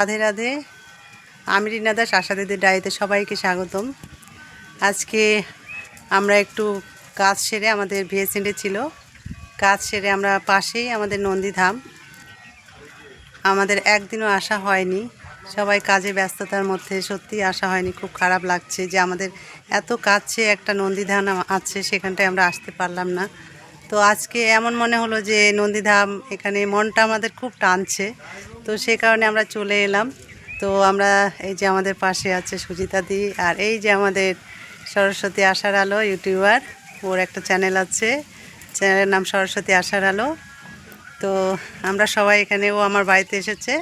রাধে রাধে। আমি রিনা দাস, আশা দিদির ডায়েরিতে সবাইকে স্বাগতম। আজকে আমরা একটু কাজ সেরে আমাদের ভিএসএন্ডে ছিল। কাজ সেরে আমরা পাশেই আমাদের নন্দীধাম। আমাদের একদিনও আসা হয়নি। সবাই কাজে ব্যস্ততার মধ্যে সত্যি আসা হয়নি। খুব খারাপ লাগছে যে আমাদের এত কাছে একটা নন্দীধাম আছে, সেখানটায় আমরা আসতে পারলাম না। তো আজকে এমন মনে হলো যে নন্দীধাম এখানে মনটা আমাদের খুব টানছে। তো সে কারণে আমরা চলে এলাম। তো আমরা এই যে আমাদের পাশে আছে সুজিতা দি আর এই যে আমাদের সরস্বতী আশার আলো ইউটিউবার, ওর একটা চ্যানেল আছে। চ্যানেলের নাম সরস্বতী আশার আলো। তো আমরা সবাই এখানে, ও আমার বাড়িতে এসেছে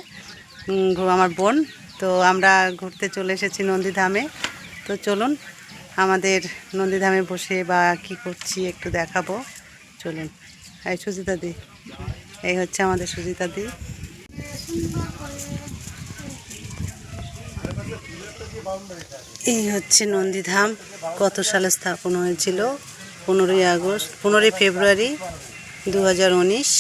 আমার বোন। তো আমরা ঘুরতে চলে এসেছি নন্দীধামে। তো চলুন, আমাদের নন্দীধামে বসে বা কি করছি একটু দেখাবো। চলুন, এই সুজিতা দি, এই হচ্ছে আমাদের সুজিতা দি। এই হচ্ছে নন্দীধাম। কত সালে স্থাপন হয়েছিল? পনেরোই আগস্ট, পনেরোই ফেব্রুয়ারি দু হাজার উনিশ।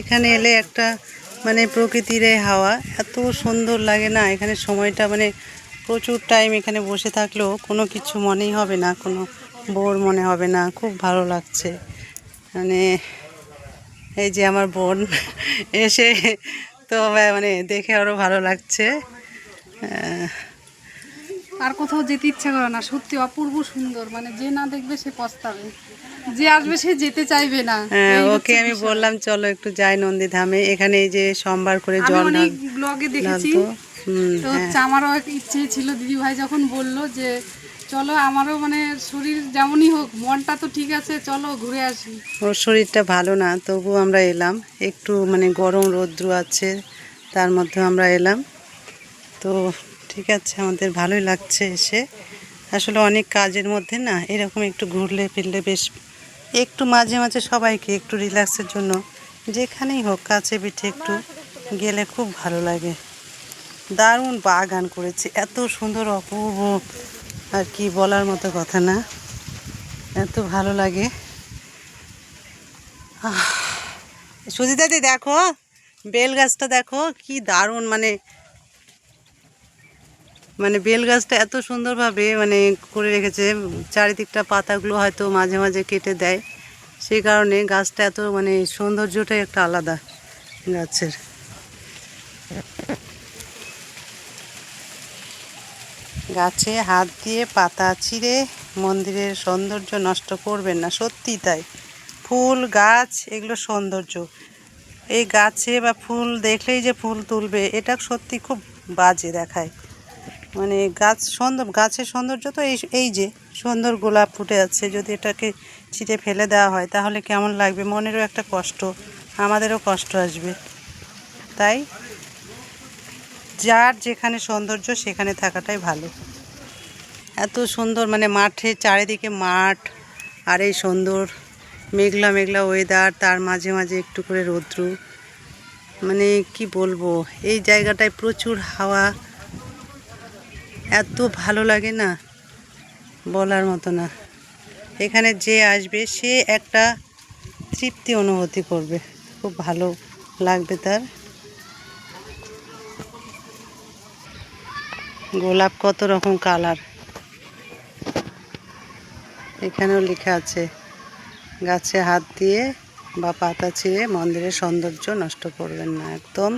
এখানে এলে একটা মানে প্রকৃতির হাওয়া। এত সুন্দর লাগে না? এখানে সময়টা মানে প্রচুর টাইম এখানে বসে থাকলেও কোনো কিছু মনেই হবে না, কোনো বোর মনে হবে না। খুব ভালো লাগছে। মানে এই যে আমার বোন এসে তো মানে দেখে আরও ভালো লাগছে। আর কোথাও যেতে ইচ্ছা করে না সত্যি অপূর্ব সুন্দর মানে যে না দেখবে সে পস্তাবে। যে আসবে সে যেতে চাইবে না। হ্যাঁ, ওকে আমি বললাম চলো একটু যাই নন্দীধামে। এখানে এই যে সোমবার করে জল অনেক ব্লগে দেখেছি। তো। হ্যাঁ। আমারও এক ইচ্ছে ছিল দিদি ভাই যখন বলল যে চলো, আমারও মানে শরীর যেমনই হোক, মনটা তো ঠিক আছে, চলো ঘুরে আসি। ওর শরীরটা ভালো না তবু আমরা এলাম। একটু মানে গরম রৌদ্র আছে, তার মধ্যে আমরা এলাম। তো ঠিক আছে, আমাদের ভালোই লাগছে এসে। আসলে অনেক কাজের মধ্যে না, এরকম একটু ঘুরলে ফিরলে বেশ, একটু মাঝে মাঝে সবাইকে একটু রিল্যাক্সের জন্য, যেখানেই হোক, কাছে পিঠে একটু গেলে খুব ভালো লাগে। দারুণ বাগান করেছে, এত সুন্দর, অপূর্ব। আর কি বলার মতো কথা না। এত ভালো লাগে। সুজিতাদি দেখো, বেল গাছটা দেখো, কি দারুণ মানে মানে বেল গাছটা এত সুন্দরভাবে মানে করে রেখেছে। চারিদিকটা পাতাগুলো হয়তো মাঝে মাঝে কেটে দেয়। সেই কারণে গাছটা এত মানে সৌন্দর্যটাই একটা আলাদা গাছের। গাছে হাত দিয়ে পাতা ছিঁড়ে মন্দিরের সৌন্দর্য নষ্ট করবেন না, সত্যি তাই। ফুল, গাছ, এগুলো সৌন্দর্য। এই গাছে বা ফুল দেখলেই যে ফুল তুলবে, এটা সত্যি খুব বাজে দেখায়। মানে গাছ সুন্দর গাছের সৌন্দর্য তো এই এই যে, সুন্দর গোলাপ ফুটে আছে, যদি এটাকে ছিটে ফেলে দেওয়া হয়, তাহলে কেমন লাগবে? মনেরও একটা কষ্ট, আমাদেরও কষ্ট আসবে। তাই, যার যেখানে সৌন্দর্য, সেখানে থাকাটাই ভালো। এত সুন্দর মানে মাঠে চারিদিকে মাঠ আর এই সুন্দর মেঘলা মেঘলা ওয়েদার তার মাঝে মাঝে একটু করে রৌদ্র। মানে কি বলব, এই জায়গাটায় প্রচুর হাওয়া। এত ভালো লাগে না, বলার মতো না। এখানে যে আসবে, সে একটা তৃপ্তি অনুভূতি করবে। খুব ভালো লাগবে তার। গোলাপ কত রকম কালার এখানেও লেখা আছে, গাছে হাত দিয়ে বা পাতা ছিঁড়ে মন্দিরের সৌন্দর্য নষ্ট করবেন না, একদম।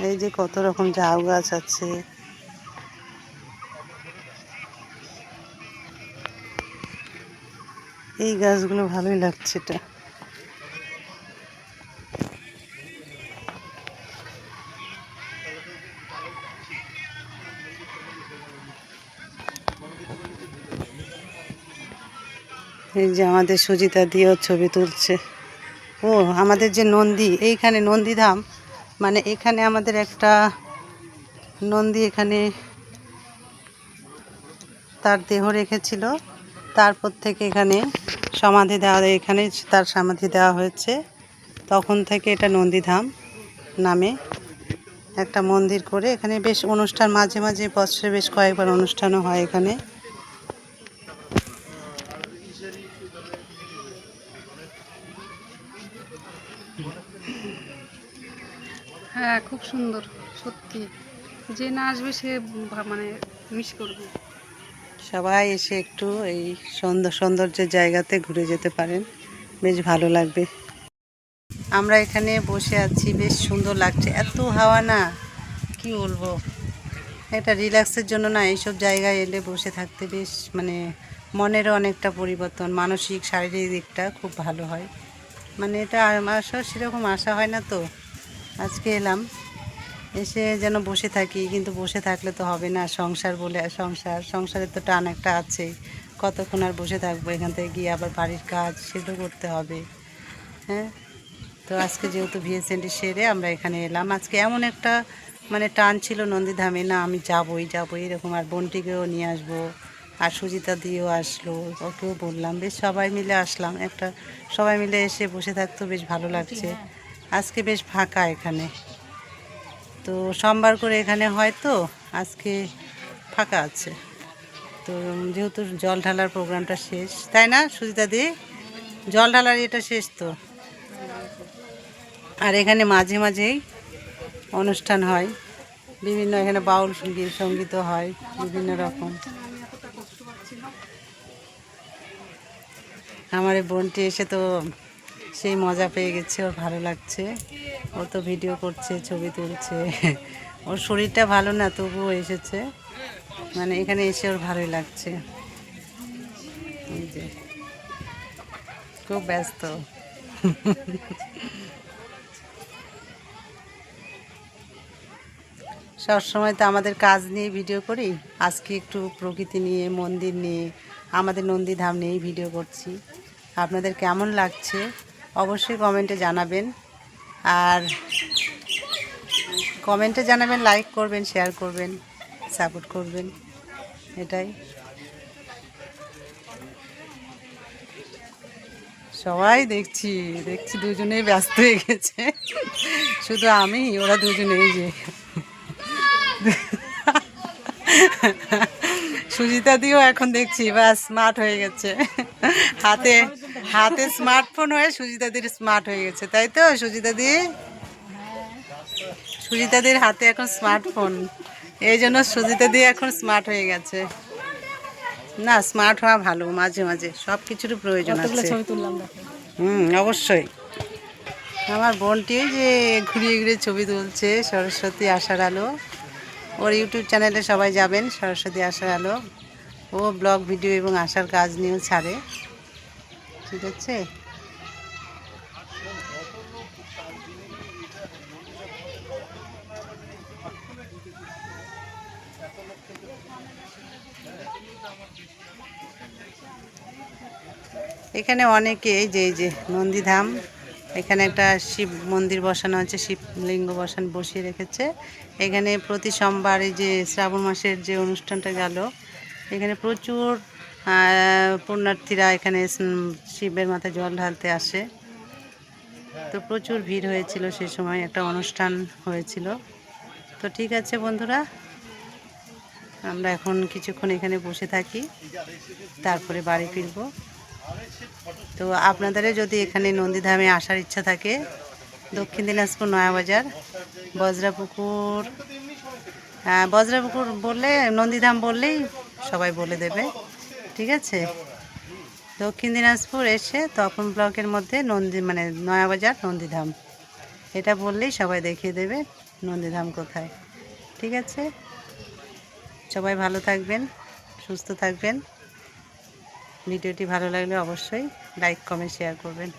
এই যে কত রকম ঝাউ গাছ আছে। এই গাছগুলো ভালোই লাগছে এটা। এই যে আমাদের সুজিতা দিয়েও ছবি তুলছে। ও, আমাদের যে নন্দী, এইখানে নন্দীধাম মানে এখানে আমাদের একটা নন্দী এখানে তার দেহ রেখেছিল। তারপর থেকে এখানে সমাধি দেওয়া, এখানে তার সমাধি দেওয়া হয়েছে। তখন থেকে এটা নন্দীধাম নামে একটা মন্দির করে এখানে বেশ অনুষ্ঠান, মাঝে মাঝে বছরে বেশ কয়েকবার অনুষ্ঠানও হয় এখানে। হ্যাঁ খুব সুন্দর, সত্যি। যে না আসবে সে মানে মিস করবে। সবাই এসে একটু এই সুন্দর সৌন্দর্যের জায়গাতে ঘুরে যেতে পারেন। বেশ ভালো লাগবে। আমরা এখানে বসে আছি, বেশ সুন্দর লাগছে। এত হাওয়া না, কি বলব? এটা রিল্যাক্সের জন্য না, এইসব জায়গায় এলে বসে থাকতে বেশ মানে মনেরও অনেকটা পরিবর্তন, মানসিক, শারীরিক দিকটা খুব ভালো হয়। মানে এটা আসা সেরকম আশা হয় না তো। আজকে এলাম। এসে যেন বসে থাকি, কিন্তু বসে থাকলে তো হবে না সংসার বলে, সংসার, সংসারের তো টান একটা আছে। কতক্ষণ আর বসে থাকব এখান থেকে গিয়ে আবার বাড়ির কাজ সেটাও করতে হবে। হ্যাঁ? তো আজকে যেহেতু ভিএসএনডি সেরে আমরা এখানে এলাম। আজকে এমন একটা মানে টান ছিল নন্দীধামে, না আমি যাবোই যাব এরকম আর বোনটিকেও নিয়ে আসব, আর সুজিতা দিয়েও আসলো, ওকেও বললাম। বেশ সবাই মিলে আসলাম। একটা সবাই মিলে এসে বসে থাকতেও বেশ ভালো লাগছে। আজকে বেশ ফাঁকা এখানে। তো সোমবার করে এখানে হয় তো, আজকে ফাঁকা আছে। তো যেহেতু জল ঢালার প্রোগ্রামটা শেষ, তাই না সুজিতা দি? জল ঢালার এটা শেষ তো? আর এখানে মাঝে মাঝেই অনুষ্ঠান হয়। বিভিন্ন এখানে বাউল সংগীত সঙ্গীতও হয়, বিভিন্ন রকম। আমার এই বোনটি এসে তো সেই মজা পেয়ে গেছে, ওর ভালো লাগছে। ও তো ভিডিও করছে, ছবি তুলছে। ওর শরীরটা ভালো না, তবুও এসেছে। মানে এখানে এসে ওর ভালোই লাগছে। খুব ব্যস্ত। সবসময় তো আমাদের কাজ নিয়ে ভিডিও করি। আজকে একটু প্রকৃতি নিয়ে, মন্দির নিয়ে, আমাদের নন্দীধাম নিয়েই ভিডিও করছি। আপনাদের কেমন লাগছে? অবশ্যই কমেন্টে জানাবেন। আর কমেন্টে জানাবেন লাইক করবেন শেয়ার করবেন সাপোর্ট করবেন। এটাই। সবাই দেখছি দেখছি দুজনেই ব্যস্ত হয়ে গেছে। শুধু আমি, ওরা দুজনেই যে। সুজিতা দিও এখন দেখছি বা স্মার্ট হয়ে গেছে। হাতে হাতে স্মার্টফোন হয়ে সুজিতা দির স্মার্ট হয়ে গেছে তাই তো? সুজিতা দি সুজিতা দির হাতে এখন স্মার্টফোন। এই জন্য সুজিতা দি এখন স্মার্ট হয়ে গেছে। না স্মার্ট হওয়া ভালো মাঝে মাঝে। সব কিছুরই প্রয়োজন আছে। হুম অবশ্যই। আমার বোনটি যে ঘুরিয়ে ঘুরিয়ে ছবি তুলছে সরস্বতী আশার আলো। ওর ইউটিউব চ্যানেলে সবাই যাবেন সরস্বতী আশার আলো। ও ব্লগ ভিডিও এবং আশার কাজ নিয়েও ছাড়ে। ঠিক আছে? এখানে অনেকে, এই যে এই যে, নন্দীধাম, এখানে একটা শিব মন্দির বসানো আছে শিবলিঙ্গ বসান, বসিয়ে রেখেছে। এখানে প্রতি সোমবার এই যে শ্রাবণ মাসের যে অনুষ্ঠানটা গেল, এখানে প্রচুর পুণ্যার্থীরা এখানে শিবের মাথায় জল ঢালতে আসে। তো প্রচুর ভিড় হয়েছিল সে সময়, একটা অনুষ্ঠান হয়েছিল। তো ঠিক আছে বন্ধুরা, আমরা এখন কিছুক্ষণ এখানে বসে থাকি, তারপরে বাড়ি ফিরবো। তো আপনাদেরও যদি এখানে নন্দীধামে আসার ইচ্ছা থাকে, দক্ষিণ দিনাজপুর নয়াবাজার, বজরাপুকুর হ্যাঁ বজরাপুকুর বললে, নন্দীধাম বললেই সবাই বলে দেবে। ঠিক আছে? দক্ষিণ দিনাজপুর এসে তপন ব্লকের মধ্যে নন্দী মানে নয়াবাজার নন্দীধাম। এটা বললেই সবাই দেখিয়ে দেবে নন্দীধাম কোথায়। ঠিক আছে? সবাই ভালো থাকবেন সুস্থ থাকবেন। ভিডিওটি ভালো লাগলে অবশ্যই লাইক কমেন্ট শেয়ার করবেন।